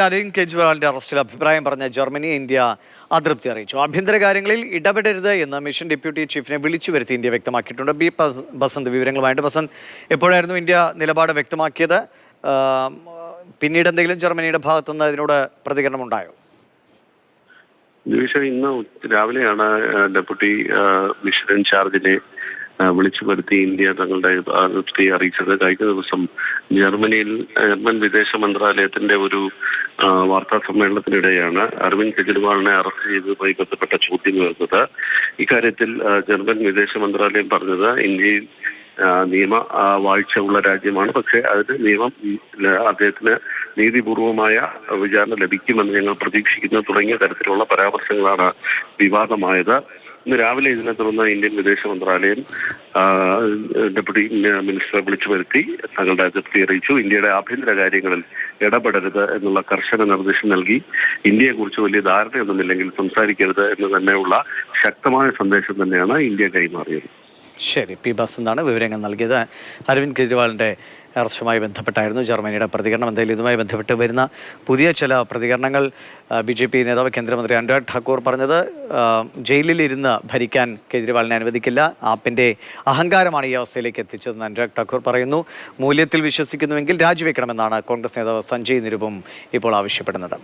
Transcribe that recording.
അരവിന്ദ് കെജ്രിവാളിന്റെ അറസ്റ്റിൽ അഭിപ്രായം പറഞ്ഞ ജർമ്മനി ഇന്ത്യ അതൃപ്തി അറിയിച്ചു. ആഭ്യന്തര കാര്യങ്ങളിൽ ഇടപെടരുത് എന്ന് മിഷൻ ഡെപ്യൂട്ടി ചീഫിനെ വിളിച്ചു വരുത്തി ഇന്ത്യ വ്യക്തമാക്കിയിട്ടുണ്ട്. ബി ബസന്ത് വിവരങ്ങളുമായിട്ട്. ബസന്ത് എപ്പോഴായിരുന്നു ഇന്ത്യ നിലപാട് വ്യക്തമാക്കിയത്? പിന്നീട് എന്തെങ്കിലും ജർമ്മനിയുടെ ഭാഗത്തുനിന്ന് അതിനോട് പ്രതികരണം ഉണ്ടായോ? ഇന്ന് രാവിലെയാണ് ഡെപ്യൂട്ടി മിഷൻ ഇൻചാർജിനെ വിളിച്ചു വരുത്തി ഇന്ത്യ തങ്ങളുടെ അതൃപ്തി അറിയിച്ചത്. കഴിഞ്ഞ ദിവസം ജർമ്മനിയിൽ ജർമ്മൻ വിദേശ മന്ത്രാലയത്തിന്റെ ഒരു വാർത്താ സമ്മേളനത്തിനിടെയാണ് അരവിന്ദ് കെജ്രിവാളിനെ അറസ്റ്റ് ചെയ്തതുമായി ബന്ധപ്പെട്ട ചോദ്യം ഉയർന്നത്. ഇക്കാര്യത്തിൽ ജർമ്മൻ വിദേശ മന്ത്രാലയം പറഞ്ഞത് ഇന്ത്യയിൽ നിയമ വാഴ്ച ഉള്ള രാജ്യമാണ്. പക്ഷേ അതിന് നിയമം അദ്ദേഹത്തിന് നീതിപൂർവമായ വിചാരണ ലഭിക്കുമെന്ന് ഞങ്ങൾ പ്രതീക്ഷിക്കുന്നു. തുടങ്ങിയ തരത്തിലുള്ള പരാമർശങ്ങളാണ് വിവാദമായത്. ഇന്ന് രാവിലെ ഇതിനെ തുടർന്ന് ഇന്ത്യൻ വിദേശ മന്ത്രാലയം ഡെപ്യൂട്ടി മിനിസ്റ്ററെ വിളിച്ചു വരുത്തി തങ്ങളുടെ അതൃപ്തി അറിയിച്ചു. ഇന്ത്യയുടെ ആഭ്യന്തര കാര്യങ്ങളിൽ ഇടപെടരുത് എന്നുള്ള കർശന നിർദ്ദേശം നൽകി. ഇന്ത്യയെക്കുറിച്ച് വലിയ ധാരണയൊന്നുമില്ലെങ്കിൽ സംസാരിക്കരുത് എന്ന് തന്നെയുള്ള ശക്തമായ സന്ദേശം തന്നെയാണ് ഇന്ത്യ കൈമാറിയത്. ശരി പി ബസ് എന്നാണ് വിവരങ്ങൾ നൽകിയത്? അരവിന്ദ് കെജ്രിവാളിന്റെ അറസ്റ്റുമായി ബന്ധപ്പെട്ടായിരുന്നു ജർമ്മനിയുടെ പ്രതികരണം. എന്തായാലും ഇതുമായി ബന്ധപ്പെട്ട് വരുന്ന പുതിയ ചില പ്രതികരണങ്ങൾ ബി ജെ പി നേതാവ് കേന്ദ്രമന്ത്രി അനുരാഗ് ഠാക്കൂർ പറഞ്ഞത് ജയിലിലിരുന്ന് ഭരിക്കാൻ കെജ്രിവാളിനെ അനുവദിക്കില്ല ആപ്പിന്റെ അഹങ്കാരമാണ് ഈ അവസ്ഥയിലേക്ക് എത്തിച്ചതെന്ന് അനുരാഗ് ഠാക്കൂർ പറയുന്നു. മൂല്യത്തിൽ വിശ്വസിക്കുന്നുവെങ്കിൽ രാജിവെക്കണമെന്നാണ് കോൺഗ്രസ് നേതാവ് സഞ്ജയ് നിരുപം ഇപ്പോൾ ആവശ്യപ്പെടുന്നത്.